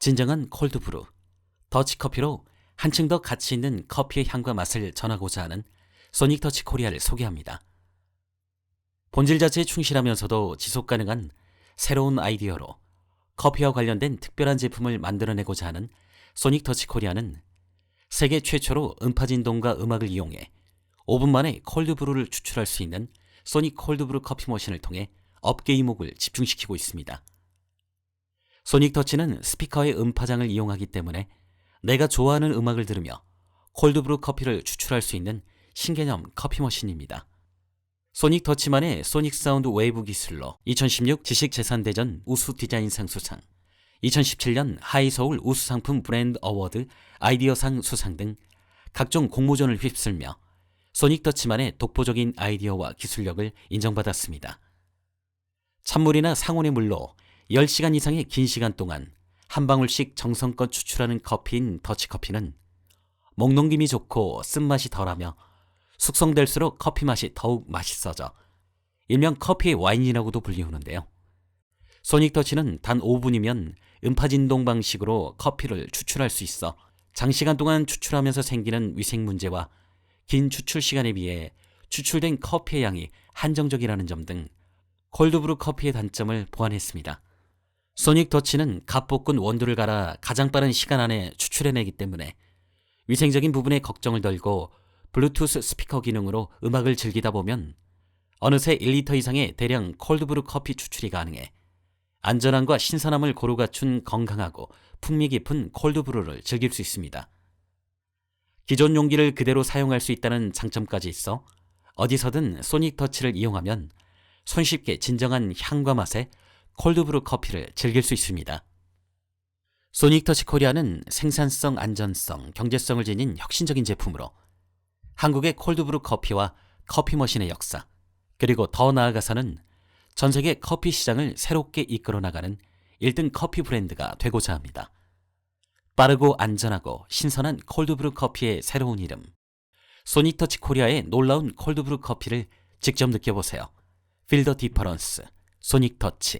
진정한 콜드브루, 더치커피로 한층 더 가치 있는 커피의 향과 맛을 전하고자 하는 소닉 터치 코리아를 소개합니다. 본질 자체에 충실하면서도 지속 가능한 새로운 아이디어로 커피와 관련된 특별한 제품을 만들어내고자 하는 소닉 터치 코리아는 세계 최초로 음파 진동과 음악을 이용해 5분 만에 콜드브루를 추출할 수 있는 소닉 콜드브루 커피 머신을 통해 업계 이목을 집중시키고 있습니다. 소닉 터치는 스피커의 음파장을 이용하기 때문에 내가 좋아하는 음악을 들으며 콜드브루 커피를 추출할 수 있는 신개념 커피 머신입니다. 소닉 터치만의 소닉 사운드 웨이브 기술로 2016 지식재산대전 우수 디자인상 수상, 2017년 하이서울 우수상품 브랜드 어워드 아이디어상 수상 등 각종 공모전을 휩쓸며 소닉 터치만의 독보적인 아이디어와 기술력을 인정받았습니다. 찬물이나 상온의 물로 10시간 이상의 긴 시간 동안 한 방울씩 정성껏 추출하는 커피인 더치커피는 목넘김이 좋고 쓴맛이 덜하며 숙성될수록 커피 맛이 더욱 맛있어져 일명 커피의 와인이라고도 불리우는데요. 소닉 터치는 단 5분이면 음파 진동 방식으로 커피를 추출할 수 있어 장시간 동안 추출하면서 생기는 위생 문제와 긴 추출 시간에 비해 추출된 커피의 양이 한정적이라는 점 등 콜드브루 커피의 단점을 보완했습니다. 소닉 터치는 갓 볶은 원두를 갈아 가장 빠른 시간 안에 추출해내기 때문에 위생적인 부분에 걱정을 덜고 블루투스 스피커 기능으로 음악을 즐기다 보면 어느새 1리터 이상의 대량 콜드브루 커피 추출이 가능해 안전함과 신선함을 고루 갖춘 건강하고 풍미 깊은 콜드브루를 즐길 수 있습니다. 기존 용기를 그대로 사용할 수 있다는 장점까지 있어 어디서든 소닉 터치를 이용하면 손쉽게 진정한 향과 맛의 콜드브루 커피를 즐길 수 있습니다. 소닉 터치 코리아는 생산성, 안전성, 경제성을 지닌 혁신적인 제품으로 한국의 콜드브루 커피와 커피 머신의 역사, 그리고 더 나아가서는 전 세계 커피 시장을 새롭게 이끌어 나가는 1등 커피 브랜드가 되고자 합니다. 빠르고 안전하고 신선한 콜드브루 커피의 새로운 이름. 소닉 터치 코리아의 놀라운 콜드브루 커피를 직접 느껴보세요. 필더 디퍼런스 소닉 터치.